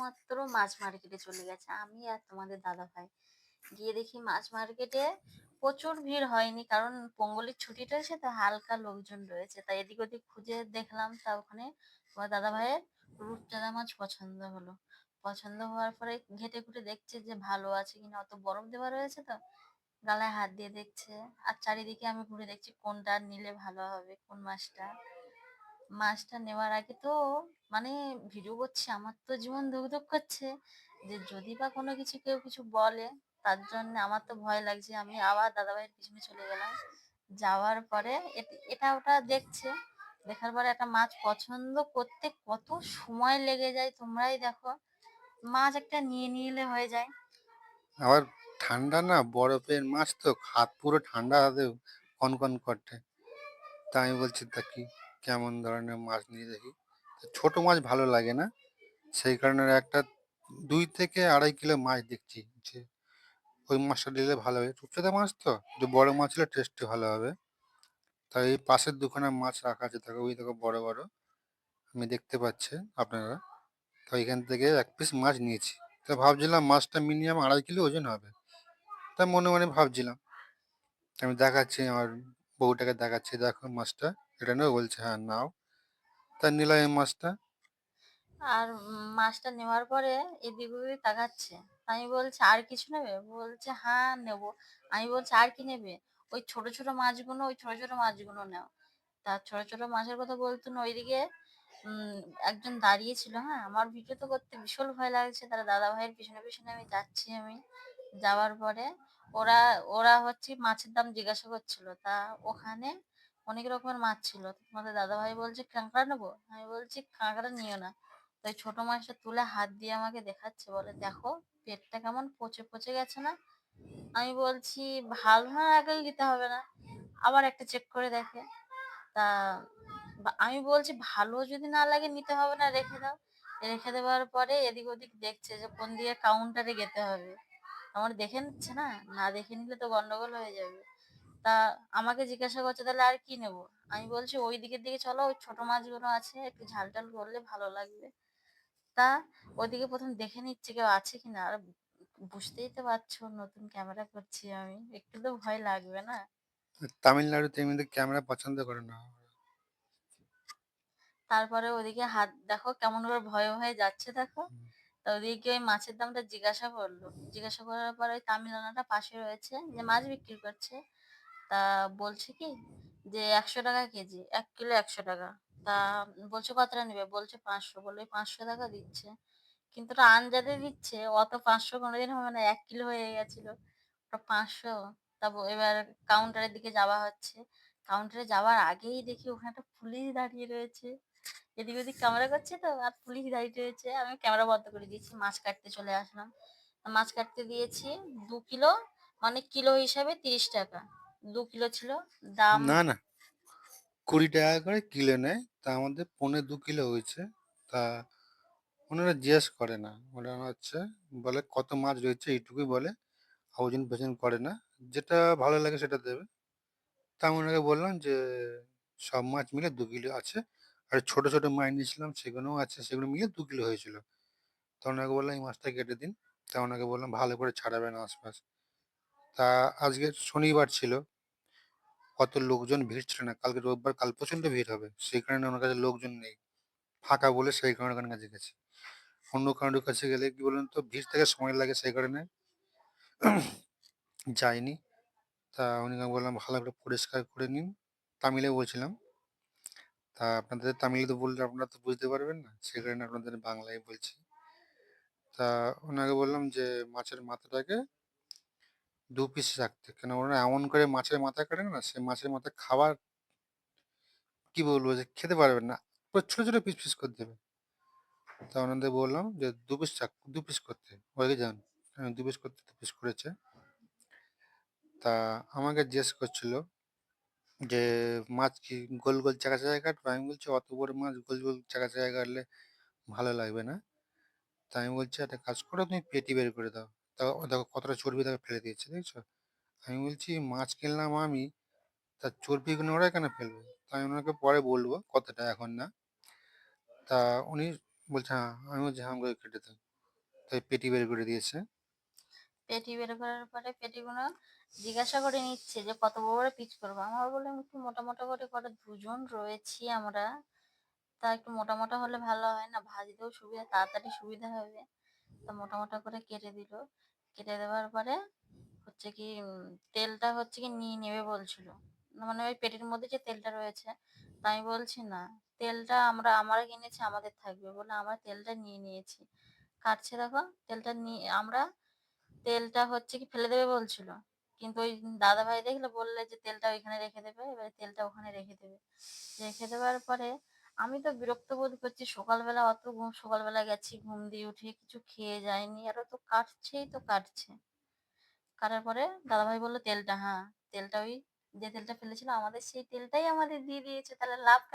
মাত্র মাছ মার্কেটে চলে গেছে। আমি আর তোমাদের দাদা ভাই গিয়ে দেখি মাছ মার্কেটে প্রচুর ভিড় হয়নি, কারণ পঙ্গলের ছুটিটা এসে তো হালকা লোকজন রয়েছে। তাই এদিক ওদিক খুঁজে দেখলাম, তা ওখানে তোমার দাদা ভাইয়ের রূপচাঁদা মাছ পছন্দ হলো। পছন্দ হওয়ার পরে ঘেটে ঘুটে দেখছে যে ভালো আছে কিনা। অত বরফ দেওয়া রয়েছে তো গালায় হাত দিয়ে দেখছে। আর চারিদিকে আমি ঘুরে দেখছি কোনটা নিলে ভালো হবে, কোন মাছটা। মাছটা নেওয়ার আগে তো মানে ভিডিও করছি, আমার তো জীবন ধুক করছে। যে যদি বা কোনো কিছু কেউ কিছু বলে, তার জন্য আমার তো ভয় লাগছে। আমি আবার দাদাভাইয়ের পিছনে চলে গেলাম। যাওয়ার পরে এট- ওটা দেখছে। দেখার পরে একটা মাছ পছন্দ করতে কত সময় লেগে যায় তোমরাই দেখো। মাছ একটা নিয়ে নিলে হয়ে যায়। আবার ঠান্ডা না, বরফের মাছ তো হাত পুরো ঠান্ডা হাতে কনকন করতে তা আমি বলছি, তা কি কেমন ধরনের মাছ নিয়ে দেখি। ছোট মাছ ভালো লাগে না। সেই কারণে একটা দুই থেকে আড়াই কিলো মাছ দেখছি যে, ওই মাছটা দিলে ভালো হবে রূপচাঁদা মাছ তো একটু বড় মাছ হলে টেস্টে ভালো হবে। তাই এই পাশের দোকানে মাছ রাখা আছে, দেখো, ওই দেখো বড় বড়। আমি দেখতে পাচ্ছি আপনারা। তো এখান থেকে এক পিস মাছ নিয়েছি। তো ভাবছিলাম মাছটা মিনিমাম আড়াই কিলো ওজন হবে। তা মনে মনে ভাবছিলাম। আমি দেখাচ্ছি, আমার বউটাকে দেখাচ্ছি, দেখো মাছটা। এটা বলছে হ্যাঁ নাও। তা নিলাম এই মাছটা। আর মাছটা নেওয়ার পরে এদিক ওদিক তাকাচ্ছে। আমি বলছি, আর কিছু নেবে? বলছে হ্যাঁ নেব। আমি বলছি, আর কি নেবে? ওই ছোট ছোট মাছগুলো, ওই ছোট ছোট মাছগুলো নাও। তা ছোট ছোট মাছের কথা বলতো না, ওইদিকে একজন দাঁড়িয়ে ছিল হ্যাঁ? আমার ভিডিও তো করতে ভীষণ ভয় লাগছে, তারা দাদা ভাইয়ের পিছনে পিছনে আমি যাচ্ছি আমি। যাওয়ার পরে ওরা ওরা হচ্ছে মাছের দাম জিজ্ঞাসা করছিল। তা ওখানে অনেক রকমের মাছ ছিল। তোমাদের দাদা ভাই বলছে, কাঁকড়া নেব? আমি বলছি, কাঁকড়া নিও না। তো ওই ছোট মাছটা তুলে হাত দিয়ে আমাকে দেখাচ্ছে, বলে, দেখো, পেটটা কেমন পচে পচে গেছে না? আমি বলছি, ভালো না লাগলে দিতে হবে না। আবার একটা চেক করে দেখে। তা আমি বলছি, ভালো যদি না লাগে, নিতে হবে না, রেখে দাও। রেখে দেওয়ার পরে এদিক ওদিক দেখছে যে, কোন দিকে কাউন্টারে যেতে হবে। আমার দেখে নিচ্ছে না? না দেখে নিলে তো গন্ডগোল হয়ে যাবে। তা আমাকে জিজ্ঞাসা করছে তাহলে আর কি নেব? আমি বলছি ওই দিকের দিকে চলো ওই ছোট মাছগুলো আছে একটু ঝাল টাল করলে ভালো লাগবে। তা ওদিকে প্রথম দেখে নিচ্ছে কেউ আছে কিনা আর বুঝতেই তো পারছ নতুন ক্যামেরা করছি আমি একটু তো ভয় লাগবে না? তামিলনাড়ুতে এমনিতে ক্যামেরা পছন্দ করে না। তারপরে ওদিকে হাত দেখো কেমন করে ভয়ে ভয়ে যাচ্ছে দেখো। তা ওদিকে ওই মাছের দামটা জিজ্ঞাসা করল। জিজ্ঞাসা করার পরে ওই তামিলানাটা পাশে রয়েছে যে মাছ বিক্রি করছে। তা বলছে কি যে একশো টাকা কেজি, এক কিলো একশো টাকা। তা বলছে কতটা নেবে? বলছে পাঁচশো। বলে পাঁচশো টাকা দিচ্ছে। কিন্তু ওটা আনজাদে দিচ্ছে। অত পাঁচশো কোনোদিন হবে না, এক কিলো হয়ে গেছিল। ওটা পাঁচশো। তা এবার কাউন্টারের দিকে যাওয়া হচ্ছে। কাউন্টারে যাওয়ার আগেই দেখি ওখানে একটা পুলিশ দাঁড়িয়ে রয়েছে। এদিক ওদিক ক্যামেরা করছে তো, আর পুলিশ দাঁড়িয়ে রয়েছে। আমি ক্যামেরা বন্ধ করে দিয়েছি, মাছ কাটতে চলে আসলাম। মাছ কাটতে দিয়েছি দু কিলো মানে কিলো হিসাবে তিরিশ টাকা। দু কিলো ছিল, দাম না না। কুড়ি টাকা করে কিলো নেয়, তা আমাদের পৌনে দু কিলো হয়েছে, তা ওনারা জিজ্ঞেস করে না। ওনারা হচ্ছে বলে, কত মাছ রয়েছে? এইটুকুই বলে ওজন পেছন করে না। যেটা ভালো লাগে সেটা দেবে। তা ওনাকে বললাম যে, সব মাছ মিলে দু কিলো আছে। আর ছোট ছোট মাছ নিয়েছিলাম সেগুলোও আছে, সেগুলো মিলে দু কিলো হয়েছিল। তা ওনাকে বললাম, এই মাছটা কেটে দিন। তা ওনাকে বললাম, ভালো করে ছাড়াবেন আশপাশ। তা আজকে শনিবার ছিল। অত লোকজন ভিড় ছিল না। কালকে রোববার, কাল প্রচণ্ড ভিড় হবে। সেই কারণে ওনার কাছে লোকজন নেই। ফাঁকা বলে সেই কারণে ওখানে কাছে গেছি। অন্য কারোর কাছে গেলে কি বলুন তো, ভিড় থেকে সময় লাগে সেই কারণে। যাইনি। তা উনি বললাম ভালো করে পরিষ্কার করে নিন। তামিলে বলছিলাম। তা আপনাদের তামিলে তো বললে আপনারা তো বুঝতে পারবেন না, সেই কারণে আপনাদের বাংলায় বলছি। তা ওনাকে বললাম যে, মাছের মাথাটাকে দু পিস রাখতে কেন ওরা এমন করে মাছের মাথা কাটে না সে মাছের মাথা খাবার কি বলব যে খেতে পারবেন না পুরো ছোট ছোট পিস পিস করে দেবে। তা ওনাদের বললাম যে দু পিস দু পিস করতে। ওকে যান হ্যাঁ, দু পিস করতে দু পিস করেছে। তা আমাকে জিজ্ঞেস করছিল যে মাছ কি গোল গোল চাকা চাকা কাটবে? আমি বলছি অত বড় মাছ গোল গোল চাকা চাকা কাটলে ভালো লাগবে না। তা আমি বলছি একটা কাজ করো তুমি পেটি বের করে দাও। দেখো কতটা চর্বি তাকে ফেলে দিয়েছে দেখছ আমি বলছি মাছ কিনলাম আমি তার চর্বিগুলো ওরা কেন ফেলবে আমি ওনাকে পরে বলব কতটা এখন না তা উনি বলছে, "হ্যাঁ।" আমি বলছি, "হ্যাঁ, আমাকে কেটে দেন।" তাই পেটি বের করে দিয়েছে। পেটি বের করার পরে পেটিগুলো জিজ্ঞাসা করে নিচ্ছে যে কত বড় পিস করব আমার বললাম একটু মোটা মোটা করে করে দুজন রয়েছি আমরা তা একটু মোটা মোটা হলে ভালো হয় না ভাজতেও সুবিধা তাড়াতাড়ি সুবিধা হবে মোটা মোটা করে কেটে দিল। কেটে দেওয়ার পরে হচ্ছে কি তেলটা হচ্ছে কি নিয়ে নেবে বলছিল। মানে ওই পেটের মধ্যে যে তেলটা রয়েছে, তা আমি বলছি না। তেলটা আমরা আমরা কিনেছি, আমাদের থাকবে বলে আমরা তেলটা নিয়ে নিয়েছি। কাটছে দেখো, তেলটা নিয়ে, আমরা তেলটা হচ্ছে কি ফেলে দেবে বলছিল। কিন্তু ওই দাদা ভাই দেখলে, বললে যে তেলটা ওইখানে রেখে দেবে, এবারে তেলটা ওখানে রেখে দেবে। রেখে দেওয়ার পরে আমি তো বিরক্ত বোধ করছি। সকালবেলা অত ঘুম, সকালবেলা গেছি, ঘুম দিয়ে উঠে কিছু খেয়ে যায়নি আর তো কাটছেই তো কাটছে। কাটার পরে দাদাভাই বলল, তেলটা হ্যাঁ তেলটা ওই যে তেলটা ফেলেছিল, আমাদের সেই তেলটাই আমাদের দিয়ে দিয়েছে, তাহলে লাভ